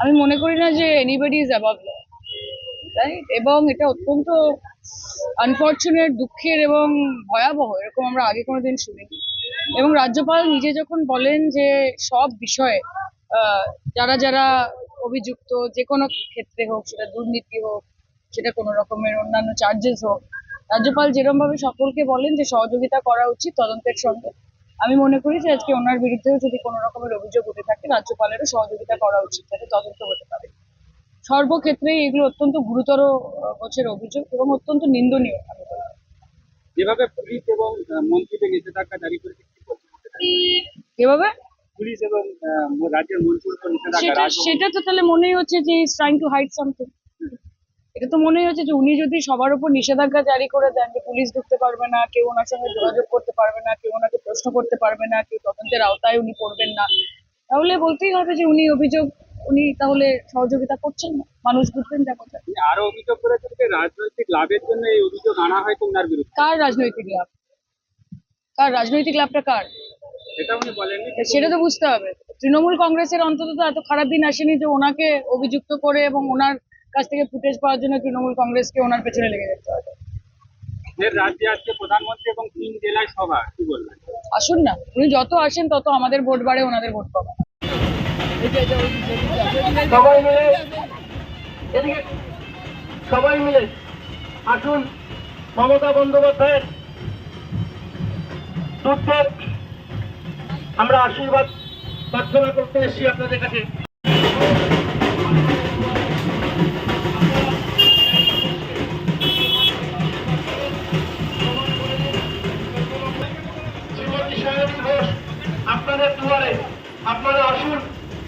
আমি মনে করি না যে anybody is above law right এবং এটা অত্যন্ত আনফর্চুনেট দুঃখের এবং ভয়াবহ, এরকম আমরা আগে কোনোদিন শুনিনি। এবং রাজ্যপাল নিজে যখন বলেন যে সব বিষয়ে যারা যারা অভিযুক্ত, যে কোনো ক্ষেত্রে হোক, সেটা দুর্নীতি হোক, সেটা কোনো রকমের অন্যান্য চার্জেস হোক, রাজ্যপাল যেরকম ভাবে সকলকে বলেন যে সহযোগিতা করা উচিত তদন্তের সঙ্গে। আমি মনে করি যে আজকে ওনার বিরুদ্ধেও যদি কোনো রকমের অভিযোগ উঠে থাকে রাজ্যপালেরও সহযোগিতা করা উচিত যাতে তদন্ত হতে পারে। সর্বক্ষেত্রেই এগুলো অত্যন্ত গুরুতর গোছের অভিযোগ এবং অত্যন্ত নিন্দনীয় যেভাবে পুলিশ এবং মন্ত্রীদের নিষেধাজ্ঞা জারি করেছে কি বলছেন? পুলিশ এবং রাজ্যের সেটা তো তাহলে মনেই হচ্ছে যে is trying to hide something এটা তো মনে হচ্ছে যে উনি যদি সবার উপর নিষেধাজ্ঞা জারি করে দেন যে পুলিশ ঢুকতে পারবে না কেউ ওনার সঙ্গে যোগাযোগ করতে পারবে না কেউ ওনাকে প্রশ্ন করতে পারবে না কেউ তদন্তের আওতায় উনি পড়বেন না তাহলে বলতেই হবে যে উনি অভিযোগ উনি তাহলে সহযোগিতা করছেন না। মানুষ বুঝবেন যা কথা। আরও অভিযোগ করেছেন যে রাজনৈতিক লাভের জন্য এই অভিযোগ আনা হয়তো ওনার বিরুদ্ধে। কার রাজনৈতিক লাভ? কার রাজনৈতিক লাভটা কার? সেটা উনি বলেননি সেটা তো বুঝতে হবে। তৃণমূল কংগ্রেসের অন্তত এত খারাপ দিন আসেনি যে ওনাকে অভিযুক্ত করে এবং ওনার কাছ থেকে ফুটেজ পাওয়ার জন্য তৃণমূল কংগ্রেসকে ওনার পেছনে লেগে যেতে হবে। রাজ্যে আজকে প্রধানমন্ত্রী এবং তিন জেলায় সভা কি বলবেন? আসুন না উনি যত আসেন তত আমাদের ভোট বাড়ে ওনাদের ভোট পাবে সবাই মিলে এদিকে সবাই মিলে আসুন মমতা বন্দ্যোপাধ্যায়ের দুধের আমরা আশীর্বাদ প্রার্থনা করতে এসেছি আপনাদের কাছে।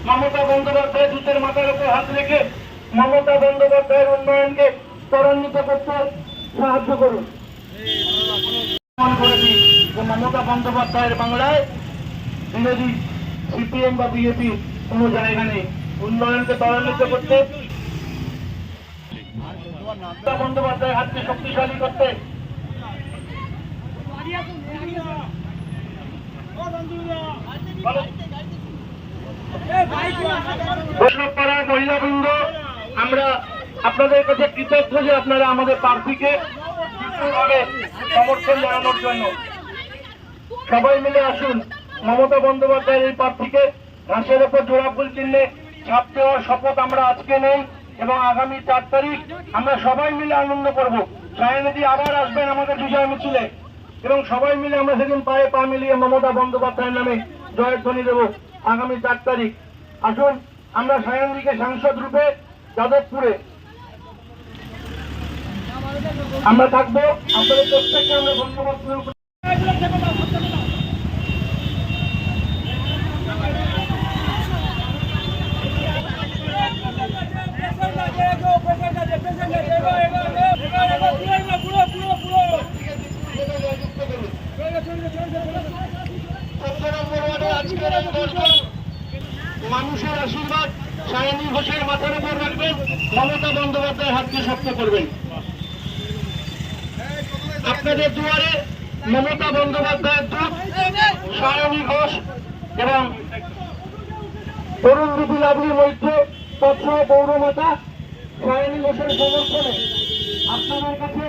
মমতা বন্দ্যোপাধ্যায় দূতের মাথার উপর হাত রেখে মমতা বন্দ্যোপাধ্যায়ের উন্নয়নকে ত্বরান্বিত করতে সাহায্য করুন। করেছি যে মমতা বন্দ্যোপাধ্যায়ের বাংলায় বিরোধী সিপিএম বা বিজেপি কোনো জায়গা নেই। উন্নয়নকে ত্বরান্বিত করতে মমতা বন্দ্যোপাধ্যায়ের হাতকে শক্তিশালী করতে বৈষ্ণবপাড়ার মহিলাবৃন্দ, আমরা আপনাদের কাছে কৃতজ্ঞ যে আপনারা আমাদের প্রার্থীকে সমর্থন জানানোর জন্য। সবাই মিলে আসুন, মমতা বন্দ্যোপাধ্যায়ের এই প্রার্থীকে ঘাসের ওপর জোড়া ফুল চিহ্নে ছাপ দেওয়ার শপথ আমরা আজকে নেই এবং আগামী চার তারিখ আমরা সবাই মিলে আনন্দ করব। সায়নিধি আবার আসবেন আমাদের বিজয় মিছিলে এবং সবাই মিলে আমরা সেদিন পায়ে পা মিলিয়ে মমতা বন্দ্যোপাধ্যায়ের নামে জয়ের ধ্বনি দেব আগামী চার তারিখ। আসুন আমরা সায়নদীকে সাংসদ রূপে যাদবপুরে। আমরা থাকব আপনাদের প্রত্যেককে আমরা ধন্যবাদ আজকের দর্শক মানুষের আশীর্বাদ সায়নী ঘোষের মাথার উপর রাখবেন, মমতা বন্দ্যোপাধ্যায়ের হাতকে শক্ত করবেন। আপনাদের দুয়ারে মমতা বন্দ্যোপাধ্যায়ের দূত সায়নী ঘোষ এবং তরুণ দিদি লাভলির মধ্যে পত্র পৌরমাতা সায়নী ঘোষের সমর্থনে আপনাদের কাছে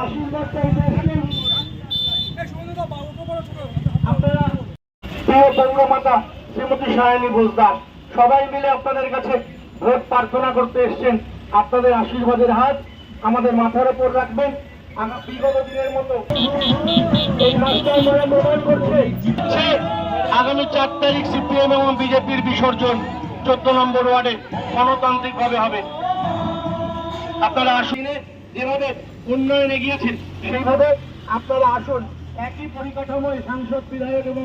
আশীর্বাদ চাইতে এসেছেন আপনারা শ্রীমতী সায়নী বোসদার সবাই মিলে আপনাদের কাছে ভোট প্রার্থনা করতে এসছেন। আপনাদের আশীর্বাদের হাত আমাদের মাথার উপর রাখবেন। আগামী চার তারিখ সিপিএম এবং বিজেপির বিসর্জন চোদ্দ নম্বর ওয়ার্ডে গণতান্ত্রিক ভাবে হবে। আপনারা আসুনে। যেভাবে উন্নয়ন এগিয়েছেন সেইভাবে আপনারা আসুন। একই পরিকাঠামোয় সাংসদ, বিধায়ক এবং